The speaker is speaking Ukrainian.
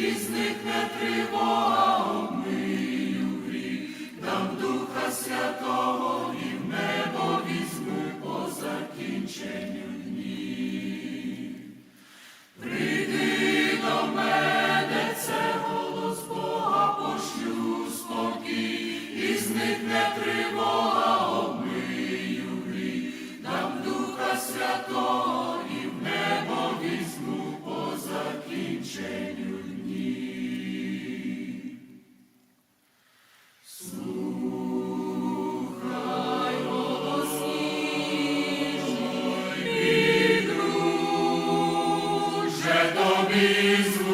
і зникне тривога. тобі.